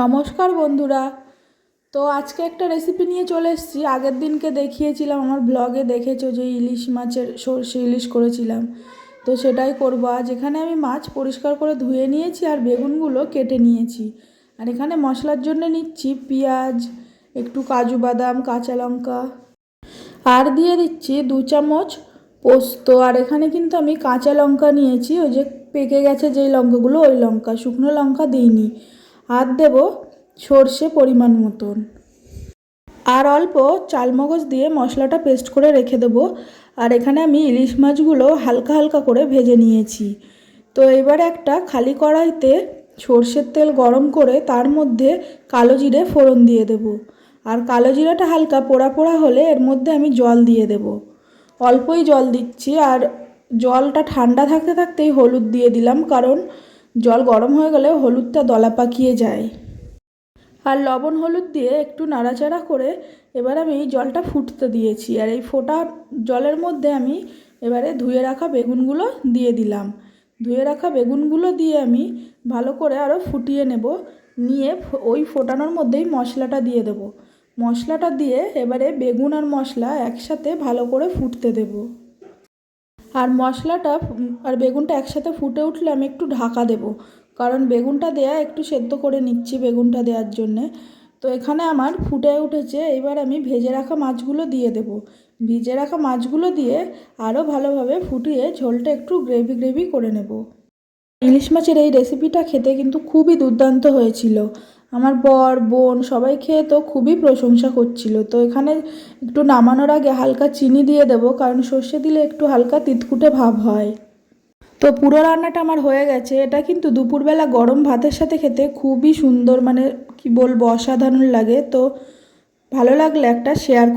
নমস্কার বন্ধুরা। তো আজকে একটা রেসিপি নিয়ে চলে এসেছি। আগের দিনকে দেখিয়েছিলাম, আমার ব্লগে দেখেছ যে ইলিশ মাছের সর্ষে ইলিশ করেছিলাম। তো সেটাই করব আজ। এখানে আমি মাছ পরিষ্কার করে ধুয়ে নিয়েছি আর বেগুনগুলো কেটে নিয়েছি। আর এখানে মশলার জন্য নিচ্ছি পেঁয়াজ, একটু কাজু বাদাম, কাঁচা লঙ্কা। আর দিয়ে দিচ্ছি দু চামচ পোস্ত। আর এখানে কিন্তু আমি কাঁচা লঙ্কা নিয়েছি। ওই যে পেকে গেছে যেই লঙ্কাগুলো, ওই লঙ্কা। শুকনো লঙ্কা দিইনি। আর দেব সর্ষে পরিমাণ মতন। আর অল্প চালমগজ দিয়ে মশলাটা পেস্ট করে রেখে দেবো। আর এখানে আমি ইলিশ মাছগুলো হালকা হালকা করে ভেজে নিয়েছি। তো এবার একটা খালি কড়াইতে সর্ষের তেল গরম করে তার মধ্যে কালো জিরে ফোড়ন দিয়ে দেব। আর কালো জিরাটা হালকা পোড়া পোড়া হলে এর মধ্যে আমি জল দিয়ে দেব। অল্পই জল দিচ্ছি আর জলটা ঠান্ডা থাকতে থাকতেই হলুদ দিয়ে দিলাম কারণ জল গরম হয়ে গেলে হলুদটা দলা পাকিয়ে যায়। আর লবণ হলুদ দিয়ে একটু নাড়াচাড়া করে এবার আমি জলটা ফুটতে দিয়েছি। আর এই ফোটা জলের মধ্যে আমি এবারে ধুয়ে রাখা বেগুনগুলো দিয়ে দিলাম। ধুয়ে রাখা বেগুনগুলো দিয়ে আমি ভালো করে আরও ফুটিয়ে নেব। নিয়ে ওই ফোটানোর মধ্যেই মশলাটা দিয়ে দেব। মশলাটা দিয়ে এবারে বেগুন আর মশলা একসাথে ভালো করে ফুটতে দেবো। আর মশলাটা আর বেগুনটা একসাথে ফুটে উঠলে আমি একটু ঢাকা দেব। কারণ বেগুনটা দেয়া একটু সেদ্ধ করে নিচ্ছি বেগুনটা দেওয়ার জন্যে। তো এখানে আমার ফুটে উঠেছে, এবার আমি ভেজে রাখা মাছগুলো দিয়ে দেব। ভিজে রাখা মাছগুলো দিয়ে আরও ভালোভাবে ফুটিয়ে ঝোলটা একটু গ্রেভি গ্রেভি করে নেব। ইলিশ মাছের এই রেসিপিটা খেতে কিন্তু খুবই দুর্দান্ত হয়েছিল। আমার বর, বোন সবাই খেয়ে তো খুবই প্রশংসা করছিল। তো এখানে একটু নামানোর আগে হালকা চিনি দিয়ে দেব, কারণ সর্ষে দিলে একটু হালকা তিতকুটে ভাব হয়। তো পুরো রান্নাটা আমার হয়ে গেছে। এটা কিন্তু দুপুরবেলা গরম ভাতের সাথে খেতে খুবই সুন্দর মানে কি বলব, অসাধারণ লাগে। তো ভালো লাগলে একটা শেয়ার